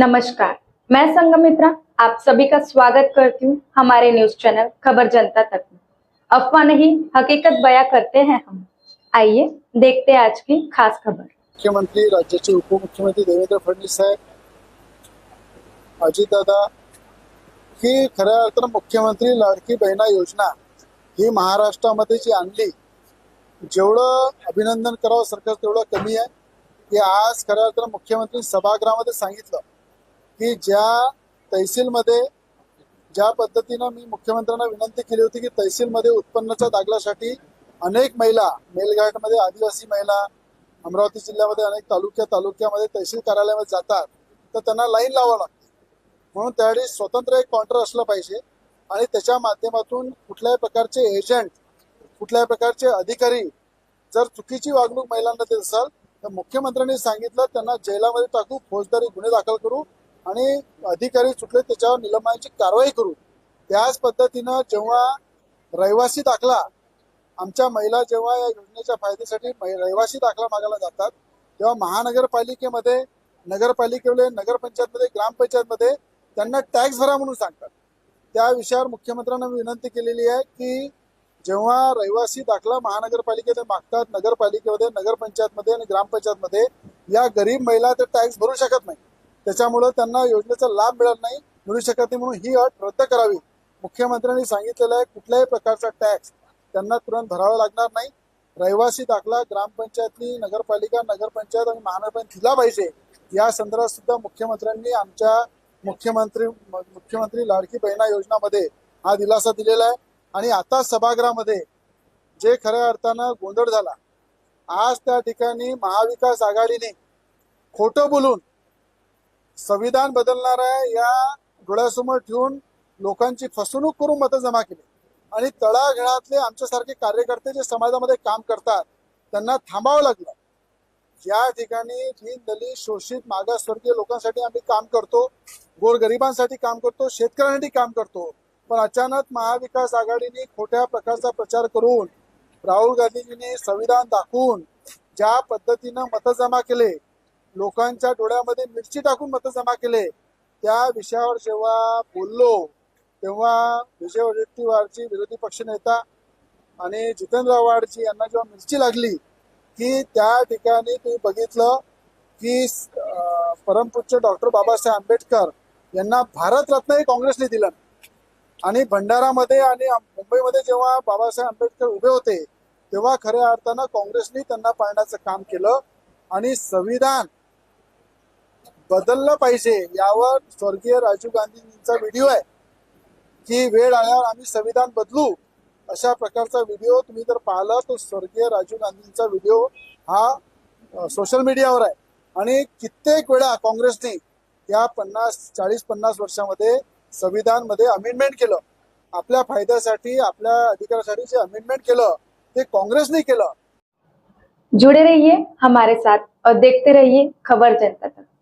नमस्कार, मैं संगमित्रा आप सभी का स्वागत करती हूँ हमारे न्यूज़ चैनल खबर जनता तक में। अफवाह नहीं, हकीकत बयां करते हैं हम। आइए, देखते हैं आज की खास खबर। मुख्यमंत्री राज्याचे उपमुख्यमंत्री देवेंद्र फडणवीस साहेब अजितदादा ही खऱ्या अर्थानं मुख्यमंत्री लाडकी बहिणा योजना, ही महाराष्ट्रामध्ये जी आणली, जेवढं अभिनंदन करावं सरकार तेवढं कमी आहे. की आज खऱ्या मुख्यमंत्री सभागृहामध्ये सांगितलं. की ज्या तहसीलमध्ये ज्या पद्धतीनं मी मुख्यमंत्र्यांना विनंती केली होती की तहसीलमध्ये उत्पन्नाच्या दाखल्यासाठी अनेक महिला मेलघाटमध्ये आदिवासी महिला अमरावती जिल्ह्यामध्ये अनेक तालुक्या तालुक्यामध्ये तहसील कार्यालयामध्ये जातात तर त्यांना लाईन लावावं लागते. म्हणून त्यावेळी स्वतंत्र एक काउंटर असलं पाहिजे आणि त्याच्या माध्यमातून कुठल्याही प्रकारचे एजंट कुठल्याही प्रकारचे अधिकारी जर चुकीची वागणूक महिलांना देत असाल तर मुख्यमंत्र्यांनी सांगितलं त्यांना जेलामध्ये टाकू फौजदारी गुन्हे दाखल करू आणि अधिकारी सुटले त्याच्यावर निलंबनाची कारवाई करू त्याच पद्धतीनं जेव्हा रहिवासी दाखला आमच्या महिला जेव्हा या योजनेच्या फायद्यासाठी रहिवासी दाखला मागायला जातात तेव्हा महानगरपालिकेमध्ये नगरपालिकेमध्ये नगरपंचायतमध्ये ग्रामपंचायतमध्ये त्यांना टॅक्स भरा म्हणून सांगतात. त्या विषयावर मुख्यमंत्र्यांना विनंती केलेली आहे की जेव्हा रहिवासी दाखला महानगरपालिकेत मागतात नगरपालिकेमध्ये नगरपंचायतमध्ये आणि ग्रामपंचायतमध्ये या गरीब महिला ते टॅक्स भरू शकत नाही त्याच्यामुळं त्यांना योजनेचा लाभ मिळत नाही. मिळू शकत नाही म्हणून ही अट रद्द करावी. मुख्यमंत्र्यांनी सांगितलेलं आहे कुठल्याही प्रकारचा टॅक्स त्यांना तुरंत भरावा लागणार नाही. रहिवासी दाखला ग्रामपंचायतनी नगरपालिका नगरपंचायत आणि महानगरपालिका दिला पाहिजे. या संदर्भात सुद्धा मुख्यमंत्र्यांनी आमच्या मुख्यमंत्री मुख्यमंत्री लाडकी बहिणा योजनामध्ये हा दिलासा दिलेला आहे. आणि आता सभागृहामध्ये जे खऱ्या अर्थानं गोंधळ झाला आज त्या ठिकाणी महाविकास आघाडीने खोटं बोलून संविधान बदलणाऱ्या या डोळ्यासमोर ठेवून लोकांची फसवणूक करून मतं जमा केली. आणि तळाघळातले आमच्यासारखे कार्यकर्ते जे समाजामध्ये काम करतात त्यांना थांबावं लागलं. या ठिकाणी दीन दलित शोषित मागासवर्गीय लोकांसाठी आम्ही काम करतो गोरगरिबांसाठी काम करतो शेतकऱ्यांसाठी काम करतो पण अचानक महाविकास आघाडीने खोट्या प्रकारचा प्रचार करून राहुल गांधीजींनी संविधान दाखवून ज्या पद्धतीनं मतं जमा केले लोकांच्या डोळ्यामध्ये मिरची टाकून मतं जमा केले. त्या विषयावर जेव्हा बोललो तेव्हा विजय वडेट्टीवारची विरोधी पक्षनेता आणि जितेंद्र आव्हाडची यांना जेव्हा मिरची लागली की त्या ठिकाणी तुम्ही बघितलं की अं, परमपूज्य डॉक्टर बाबासाहेब आंबेडकर यांना भारतरत्नही काँग्रेसने दिलं. आणि भंडारामध्ये आणि मुंबईमध्ये जेव्हा बाबासाहेब आंबेडकर उभे होते तेव्हा खऱ्या अर्थानं काँग्रेसने त्यांना पाळण्याचं काम केलं. आणि संविधान बदललं पाहिजे यावर स्वर्गीय राजीव गांधींचा व्हिडिओ आहे की वेळ आल्यावर आम्ही संविधान बदलू अशा प्रकारचा व्हिडिओ तुम्ही जर पाहिला तर स्वर्गीय राजीव गांधींचा व्हिडिओ हा सोशल मीडियावर आहे. आणि कित्येक वेळा काँग्रेसने या पन्नास चाळीस पन्नास वर्षामध्ये संविधानमध्ये अमेंडमेंट केलं. आपल्या फायद्यासाठी आपल्या अधिकारासाठी जे अमेंडमेंट केलं ते काँग्रेसने केलं. जुड़े रहिए हमारे साथ और देखते रहिए खबर जनता तक.